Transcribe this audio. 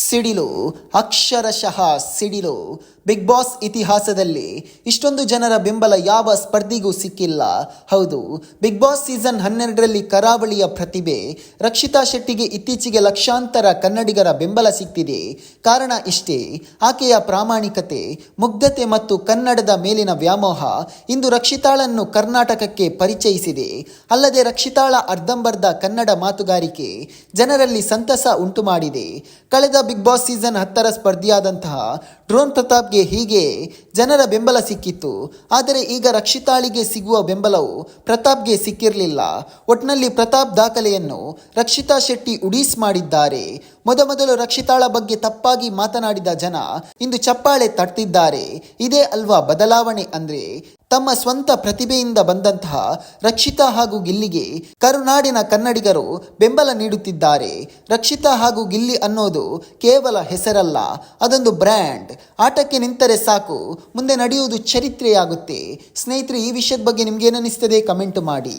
ಸಿಡಿಲು ಅಕ್ಷರಶಃ ಸಿಡಿಲು ಬಿಗ್ ಬಾಸ್ ಇತಿಹಾಸದಲ್ಲಿ ಇಷ್ಟೊಂದು ಜನರ ಬೆಂಬಲ ಯಾವ ಸ್ಪರ್ಧಿಗೂ ಸಿಕ್ಕಿಲ್ಲ. ಹೌದು, ಬಿಗ್ ಬಾಸ್ ಸೀಸನ್ ಹನ್ನೆರಡರಲ್ಲಿ ಕರಾವಳಿಯ ಪ್ರತಿಭೆ, ರಕ್ಷಿತಾ ಶೆಟ್ಟಿಗೆ ಇತ್ತೀಚೆಗೆ ಲಕ್ಷಾಂತರ ಕನ್ನಡಿಗರ ಬೆಂಬಲ ಸಿಕ್ತಿದೆ. ಕಾರಣ ಇಷ್ಟೇ, ಆಕೆಯ ಪ್ರಾಮಾಣಿಕತೆ, ಮುಗ್ಧತೆ ಮತ್ತು ಕನ್ನಡದ ಮೇಲಿನ ವ್ಯಾಮೋಹ ಇಂದು ರಕ್ಷಿತಾಳನ್ನು ಕರ್ನಾಟಕಕ್ಕೆ ಪರಿಚಯಿಸಿದೆ. ಅಲ್ಲದೆ ರಕ್ಷಿತಾಳ ಅರ್ಧಂಬರ್ಧ ಕನ್ನಡ ಮಾತುಗಾರಿಕೆ ಜನರಲ್ಲಿ ಸಂತಸ ಉಂಟು ಮಾಡಿದೆ ಕಳೆದ ಬಿಗ್ ಬಾಸ್ ಸೀಸನ್ ಹತ್ತರ ಸ್ಪರ್ಧಿಯಾದಂತಹ ಡ್ರೋನ್ ಪ್ರತಾಪ್ಗೆ ಹೀಗೆ ಜನರ ಬೆಂಬಲ ಸಿಕ್ಕಿತ್ತು. ಆದರೆ ಈಗ ರಕ್ಷಿತಾಳಿಗೆ ಸಿಗುವ ಬೆಂಬಲವು ಪ್ರತಾಪ್ಗೆ ಸಿಕ್ಕಿರಲಿಲ್ಲ. ಒಟ್ನಲ್ಲಿ ಪ್ರತಾಪ್ ದಾಖಲೆಯನ್ನು ರಕ್ಷಿತಾ ಶೆಟ್ಟಿ ಉಡೀಸ್ ಮಾಡಿದ್ದಾರೆ. ಮೊದಮೊದಲು ರಕ್ಷಿತಾಳ ಬಗ್ಗೆ ತಪ್ಪಾಗಿ ಮಾತನಾಡಿದ ಜನ ಇಂದು ಚಪ್ಪಾಳೆ ತಟ್ಟಿದ್ದಾರೆ. ಇದೇ ಅಲ್ವಾ ಬದಲಾವಣೆ ಅಂದ್ರೆ? ತಮ್ಮ ಸ್ವಂತ ಪ್ರತಿಭೆಯಿಂದ ಬಂದಂತಹ ರಕ್ಷಿತಾ ಹಾಗೂ ಗಿಲ್ಲಿಗೆ ಕರುನಾಡಿನ ಕನ್ನಡಿಗರು ಬೆಂಬಲ ನೀಡುತ್ತಿದ್ದಾರೆ. ರಕ್ಷಿತಾ ಹಾಗೂ ಗಿಲ್ಲಿ ಅನ್ನೋದು ಕೇವಲ ಹೆಸರಲ್ಲ, ಅದೊಂದು ಬ್ರ್ಯಾಂಡ್. ಆಟಕ್ಕೆ ನಿಂತರೆ ಸಾಕು, ಮುಂದೆ ನಡೆಯುವುದು ಚರಿತ್ರೆಯಾಗುತ್ತೆ. ಸ್ನೇಹಿತರೆ, ಈ ವಿಷಯದ ಬಗ್ಗೆ ನಿಮ್ಗೆ ಏನನ್ನಿಸ್ತದೆ ಕಮೆಂಟ್ ಮಾಡಿ.